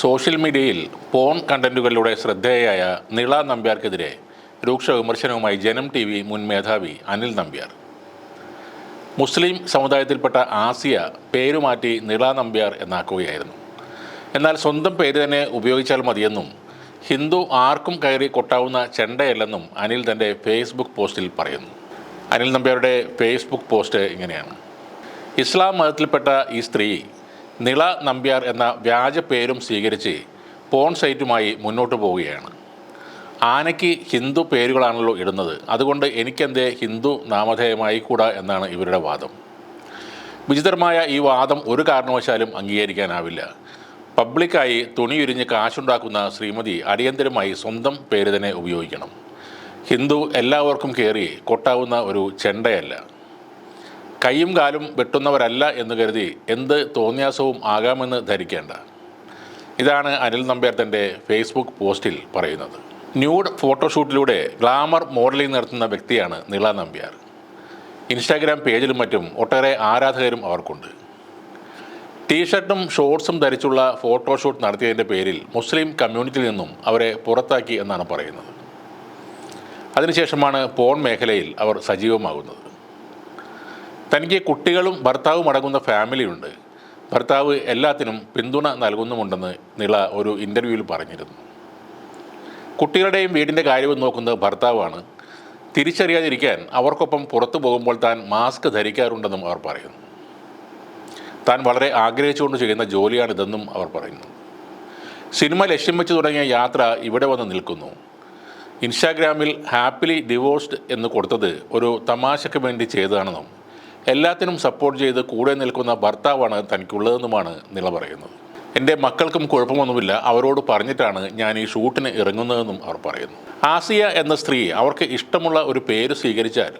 Social മീഡിയയിൽ porn കണ്ടന്റുകളിലൂടെ ശ്രദ്ധേയയായ Nila നമ്പ്യാർക്കെതിരെ രൂക്ഷ വിമർശനവുമായി ജനം ടി വി മുൻ മേധാവി അനിൽ നമ്പ്യാർ. മുസ്ലിം സമുദായത്തിൽപ്പെട്ട ആസിയ പേരുമാറ്റി നിള നമ്പ്യാർ എന്നാക്കുകയായിരുന്നു. എന്നാൽ സ്വന്തം പേര് തന്നെ ഉപയോഗിച്ചാൽ മതിയെന്നും ഹിന്ദു ആർക്കും കയറി കൊട്ടാവുന്ന ചെണ്ടയല്ലെന്നും അനിൽ തന്റെ ഫേസ്ബുക്ക് പോസ്റ്റിൽ പറയുന്നു. അനിൽ നമ്പ്യാരുടെ ഫേസ്ബുക്ക് പോസ്റ്റ് ഇങ്ങനെയാണ്. ഇസ്ലാം മതത്തിൽപ്പെട്ട ഈ സ്ത്രീ നിള നമ്പ്യാർ എന്ന വ്യാജ പേരും സ്വീകരിച്ച് പോൺ സൈറ്റുമായി മുന്നോട്ട് പോവുകയാണ്. ആനയ്ക്ക് ഹിന്ദു പേരുകളാണല്ലോ ഇടുന്നത്. അതുകൊണ്ട് എനിക്കെന്തേ ഹിന്ദു നാമധേയമായി കൂടാ എന്നാണ് ഇവരുടെ വാദം. വിചിത്രമായ ഈ വാദം ഒരു കാരണവശാലും അംഗീകരിക്കാനാവില്ല. പബ്ലിക്കായി തുണിയുരിഞ്ഞ് കാശുണ്ടാക്കുന്ന ശ്രീമതി അടിയന്തരമായി സ്വന്തം പേര് തന്നെ ഉപയോഗിക്കണം. ഹിന്ദു എല്ലാവർക്കും കയറി കൊട്ടാവുന്ന ഒരു ചെണ്ടയല്ല. കൈയും കാലും വെട്ടുന്നവരല്ല എന്ന് കരുതി എന്ത് തോന്നിയാസവും ആകാമെന്ന് ധരിക്കേണ്ട. ഇതാണ് അനിൽ നമ്പ്യാർ തന്റെ ഫേസ്ബുക്ക് പോസ്റ്റിൽ പറയുന്നത്. ന്യൂഡ് ഫോട്ടോഷൂട്ടിലൂടെ ഗ്ലാമർ മോഡലിംഗ് നടത്തുന്ന വ്യക്തിയാണ് നിള നമ്പ്യാർ. ഇൻസ്റ്റാഗ്രാം പേജിലും മറ്റും ഒട്ടേറെ ആരാധകരും അവർക്കുണ്ട്. ടീഷർട്ടും ഷോർട്സും ധരിച്ചുള്ള ഫോട്ടോഷൂട്ട് നടത്തിയതിന്റെ പേരിൽ മുസ്ലിം കമ്മ്യൂണിറ്റിയിൽ നിന്നും അവരെ പുറത്താക്കി എന്നാണ് പറയുന്നത്. അതിനുശേഷമാണ് പോൺ മേഖലയിൽ അവർ സജീവമാകുന്നത്. തനിക്ക് കുട്ടികളും ഭർത്താവും അടങ്ങുന്ന ഫാമിലിയുണ്ട് ഭർത്താവ് എല്ലാത്തിനും പിന്തുണ നൽകുന്നുമുണ്ടെന്ന് നിള ഒരു ഇന്റർവ്യൂവിൽ പറഞ്ഞിരുന്നു. കുട്ടികളുടെയും വീടിന്റെ കാര്യവും നോക്കുന്നത് ഭർത്താവാണ്. തിരിച്ചറിയാതിരിക്കാൻ അവർക്കൊപ്പം പുറത്തു പോകുമ്പോൾ താൻ മാസ്ക് ധരിക്കാറുണ്ടെന്നും അവർ പറയുന്നു. താൻ വളരെ ആഗ്രഹിച്ചുകൊണ്ട് ചെയ്യുന്ന ജോലിയാണിതെന്നും അവർ പറയുന്നു. സിനിമ ലക്ഷ്യം വെച്ച് തുടങ്ങിയ യാത്ര ഇവിടെ വന്ന് നിൽക്കുന്നു. ഇൻസ്റ്റാഗ്രാമിൽ ഹാപ്പിലി ഡിവോഴ്സ്ഡ് എന്ന് കൊടുത്തത് ഒരു തമാശയ്ക്ക് വേണ്ടി ചെയ്തതാണെന്നും എല്ലാത്തിനും സപ്പോർട്ട് ചെയ്ത് കൂടെ നിൽക്കുന്ന ഭർത്താവാണ് തനിക്കുള്ളതെന്നുമാണ് നില പറയുന്നത്. എന്റെ മക്കൾക്കും കുഴപ്പമൊന്നുമില്ല. അവരോട് പറഞ്ഞിട്ടാണ് ഞാൻ ഈ ഷൂട്ടിന് ഇറങ്ങുന്നതെന്നും അവർ പറയുന്നു. ആസിയ എന്ന സ്ത്രീ അവർക്ക് ഇഷ്ടമുള്ള ഒരു പേര് സ്വീകരിച്ചാൽ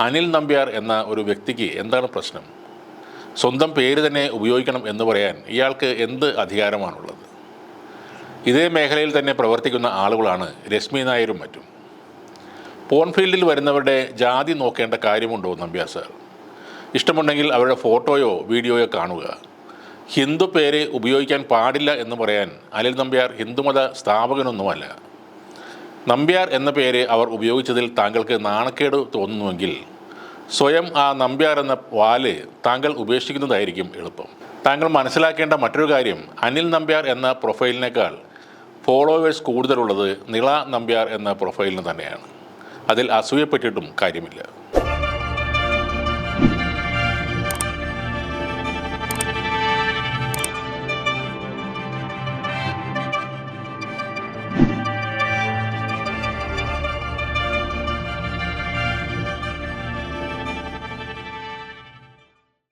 അനിൽ നമ്പ്യാർ എന്ന ഒരു വ്യക്തിക്ക് എന്താണ് പ്രശ്നം? സ്വന്തം പേര് തന്നെ ഉപയോഗിക്കണം എന്ന് പറയാൻ ഇയാൾക്ക് എന്ത് അധികാരമാണുള്ളത്? ഇതേ മേഖലയിൽ തന്നെ പ്രവർത്തിക്കുന്ന ആളുകളാണ് രശ്മി നായരും മറ്റും. പോൺഫീൽഡിൽ വരുന്നവരുടെ ജാതി നോക്കേണ്ട കാര്യമുണ്ടോ നമ്പ്യാർ സാർ? ഇഷ്ടമുണ്ടെങ്കിൽ അവരുടെ ഫോട്ടോയോ വീഡിയോയോ കാണുക. ഹിന്ദു പേര് ഉപയോഗിക്കാൻ പാടില്ല എന്ന് പറയാൻ അലിൽ നമ്പ്യാർ ഹിന്ദുമത സ്ഥാപകനൊന്നുമല്ല. നമ്പ്യാർ എന്ന പേര് അവർ ഉപയോഗിച്ചതിൽ താങ്കൾക്ക് നാണക്കേട് തോന്നുന്നുവെങ്കിൽ സ്വയം ആ നമ്പ്യാർ എന്ന വാൽ താങ്കൾ ഉപേക്ഷിക്കുന്നതായിരിക്കും എളുപ്പം. താങ്കൾ മനസ്സിലാക്കേണ്ട മറ്റൊരു കാര്യം അനിൽ നമ്പ്യാർ എന്ന പ്രൊഫൈലിനേക്കാൾ ഫോളോവേഴ്സ് കൂടുതലുള്ളത് നിള നമ്പ്യാർ എന്ന പ്രൊഫൈലിന് തന്നെയാണ്. അതിൽ അസൂയപ്പെട്ടിട്ടും കാര്യമില്ല.